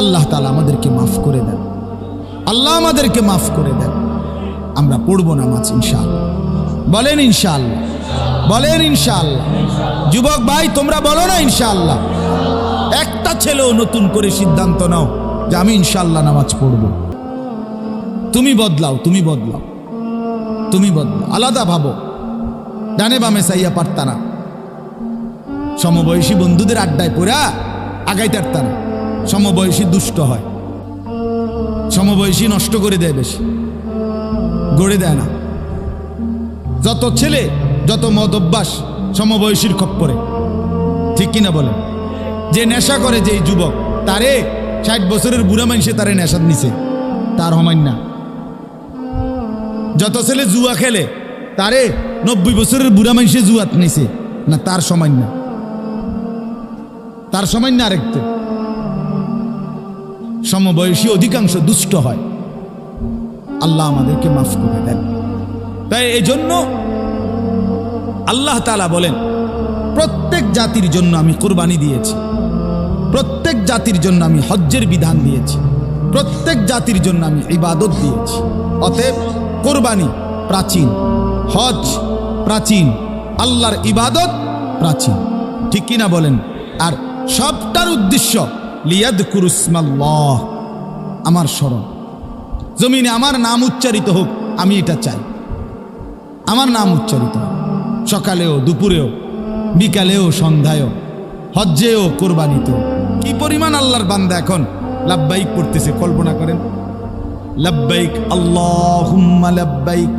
আল্লাহ তালা আমাদেরকে মাফ করে দেন। আল্লাহ আমাদেরকে মাফ করে দেন। আমরা পড়ব নামাজ ইনশাআল্লাহ। বলেন ইনশাআল্লাহ। বলেন ইনশাআল্লাহ। যুবক ভাই, তোমরা বলো না ইনশাআল্লাহ। একটা ছেলেও নতুন করে সিদ্ধান্ত নাও যে আমি ইনশাআল্লাহ নামাজ পড়ব। তুমি বদলাও তুমি বদলাও। তুমি বদলাও। আলাদা ভাবো। ডানে বামে সাইয়া পারতা না। সমবয়সী বন্ধুদের আড্ডায় পড়া আগাইতে পারতা না। সমবয়সী দুষ্ট হয়। সমবয়সী নষ্ট করে দেয় বেশি। গড়ে দেয় না। যত ছেলে, যত মদ অভ্যাস সমবয়সীর খপ্পরে। ঠিক কিনা বলেন? যে নেশা করে যে যুবক, তারে ষাট বছরের বুড়া মানুষে তারে নেশার নিছে তার হমান্য না যত ছেলে জুয়া খেলে, তারে নব্বই বছরের বুড়া মানুষে জুয়াত নিছে। না, তার সমান না তার সমান না আরেকটু। সমবয়সী অধিকাংশ দুষ্ট হয়। আল্লাহ আমাদেরকে মাফ করে দেন। তাই এই জন্য আল্লাহ তালা বলেন, প্রত্যেক জাতির জন্য আমি কোরবানি দিয়েছি। প্রত্যেক জাতির জন্য আমি হজ্জের বিধান দিয়েছি। প্রত্যেক জাতির জন্য আমি ইবাদত দিয়েছি। অতএব কোরবানি প্রাচীন হজ প্রাচীন, আল্লাহর ইবাদত প্রাচীন। ঠিক কিনা বলেন? আর সবটার উদ্দেশ্য লিয়াদ কুরুসমাল্লাহ আমার স্মরণ। জমিনে আমার নাম উচ্চারিত হোক, আমি এটা চাই। আমার নাম উচ্চারিত। সকালেও, দুপুরেও, বিকালেও, সন্ধ্যায়ও, হজ্জেও, কোরবানিতেও। কি পরিমাণ আল্লাহর বান্দা এখন? লাব্বাইক পড়তেছে, কল্পনা করেন। লাব্বাইক আল্লাহ লাব্বাইক।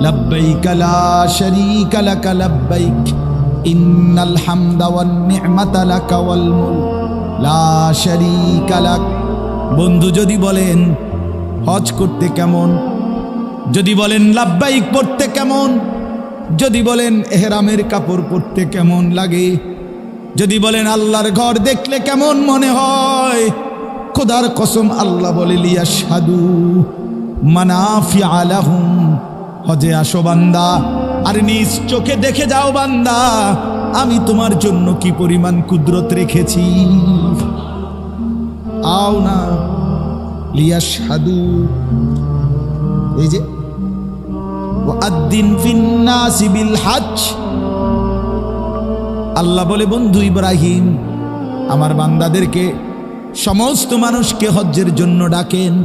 লাব্বাইক লা শারীকা লাকা, লাব্বাইক। ইন্নাল হামদা ওয়ান ওয়াল লা শারীকা লাক। বন্ধু, যদি বলেন হজ করতে কেমন? যদি বলেন লাব্বাইক পড়তে কেমন? যদি বলেন এহরামের কাপড় পরতে কেমন লাগে? যদি বলেন আল্লাহর ঘর দেখলে কেমন মনে হয়? খোদার কসম আল্লাহ বলে লিয়া সাধু মানাফি আলাহুম হজে আসো বান্দা, আর নিজ চোখে দেখে যাও বান্দা। আমি তোমার জন্য কি পরিমাণ কুদরত রেখেছি? আও না লিয়া সাধু এই যে আল্লাহ বলে, বন্ধু ইব্রাহিম, আমার বান্দাদেরকে সমস্ত মানুষকে হজ্জের জন্য ডাকেন।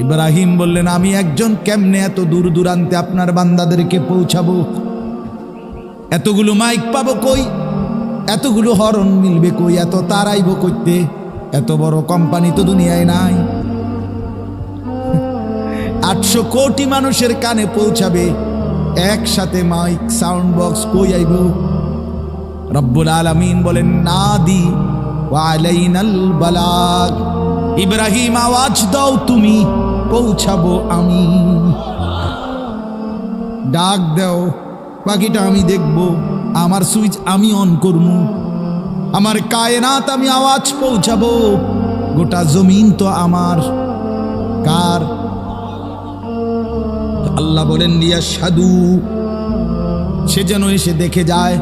ইব্রাহিম বললেন, আমি একজন কেমনে এত দূর দূরান্তে আপনার বান্দাদেরকে পৌঁছাবো? এতগুলো মাইক পাবো কই? এতগুলো হরন মিলবে কই? এত তারাইব করতে? এত বড় কোম্পানি তো দুনিয়ায় নাই। আটশো কোটি মানুষের কানে পৌঁছাবে। একসাথে মাইক, সাউন্ড বক্স কই আইব? রব্বুল আলামিন বলেন না দি বালাগ। ইব্রাহিম, আওয়াজ দাও তুমি, পৌঁছাবো আমি। ডাক দাও। বাকিটা আমি দেখব। আমার সুইচ আমি অন করব। আমার কায়নাত আমি আওয়াজ পৌঁছাবো। গোটা জমিন তো আমার। কার? আল্লাহ বলেন লিয়া সাধু সে যেন এসে দেখে যায়,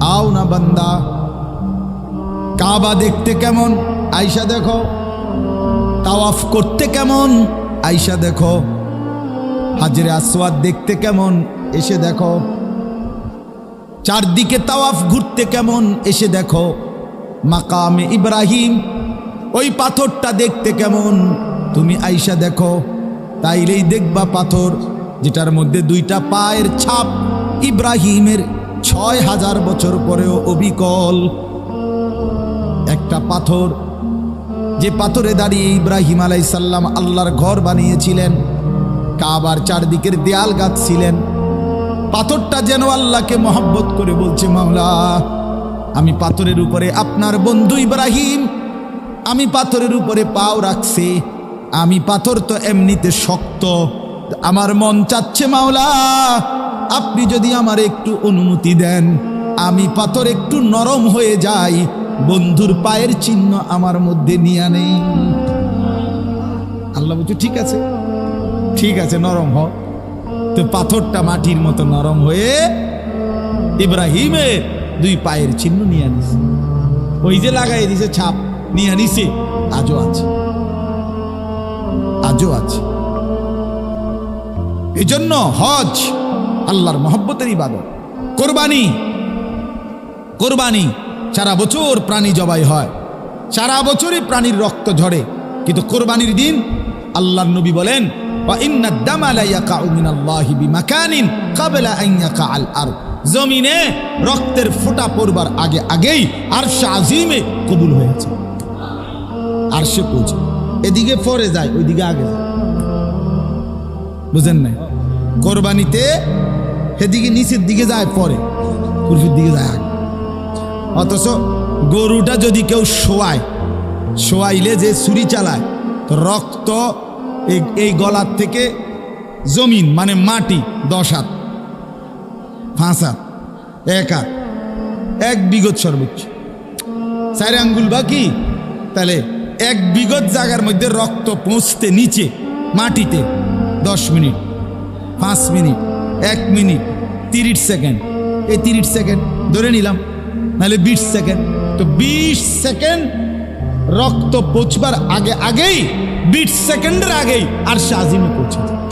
আও না বান্দা। কাবা দেখতে কেমন? আইসা দেখো। তাওয়াফ করতে কেমন? আইসা দেখো। হাজরে আসওয়াদ দেখতে কেমন? এসে দেখো। চারদিকে তাওয়াফ ঘুরতে কেমন এসে দেখো। মাকামে ইব্রাহিম, ওই পাথরটা দেখতে কেমন? তুমি আইসা দেখো, তাইলেই দেখবা পাথর, যেটার মধ্যে দুইটা পায়ের ছাপ ইব্রাহিমের ছয় হাজার বছর পরেও অবিকল। একটা পাথর, যে পাথরে দাঁড়িয়ে ইব্রাহিম আলাইসাল্লাম আল্লাহর ঘর বানিয়েছিলেন, কাবার চারদিকের দেয়াল গাঁথছিলেন পাথরটা যেন আল্লাহকে মহব্বত করে বলছে, মাওলা, আমি পাথরের উপরে আপনার বন্ধু ইব্রাহিম, আমি পাথরের উপরে পাও রাখছি, আমি পাথর তো এমনিতে শক্ত, আমার মন চাচ্ছে, মাওলা, আপনি যদি আমার একটু অনুমতি দেন, আমি পাথর একটু নরম হয়ে যাই, বন্ধুর পায়ের চিহ্ন আমার মধ্যে নিয়ে নেই। আল্লাহ বলছে, ঠিক আছে ঠিক আছে, নরম হ তো পাথরটা মাটির মতো নরম হয়ে ইব্রাহিমের দুই পায়ের চিহ্ন নিয়ে আনিস। ওই যে লাগাই দিছে ছাপ, নিয়ে আনিছে আজও আছে। আজও আছে। এই জন্য হজ আল্লাহর মহব্বতের ইবাদত। কোরবানি কোরবানি, সারা বছর প্রাণী জবাই হয়। সারা বছরই প্রাণীর রক্ত ঝরে। কিন্তু কোরবানির দিন আল্লাহর নবী বলেন জমিনে রক্তের ফোঁটা পড়বার আগে আগেই আর শাহিমে কবুল হয়েছে আর সে পৌঁছে। এদিকে পরে যায়, ওইদিকে আগে বুঝেন না কোরবানিতে এদিকে নিচের দিকে যায় পরে কুরফির দিকে যায় আগে। অথচ গরুটা যদি কেউ শোয়ায়, শোয়াইলে যে ছুরি চালায়, তো রক্ত এই এই গলার থেকে জমিন মানে মাটি, দশ হাত। পাঁচ হাত। এক হাত। এক বিগত সর্বোচ্চ। চার আঙ্গুল বাকি? তাহলে এক বিগত জায়গার মধ্যে রক্ত পৌঁছতে নিচে, মাটিতে, দশ মিনিট, পাঁচ মিনিট, এক মিনিট, তিরিশ সেকেন্ড। এই তিরিশ সেকেন্ড ধরে নিলাম, নাহলে বিশ সেকেন্ড। তো বিশ সেকেন্ড রক্ত পৌঁছবার আগে আগেই বিশ সেকেন্ডের আগেই আর সে আজিমে পৌঁছে যায়।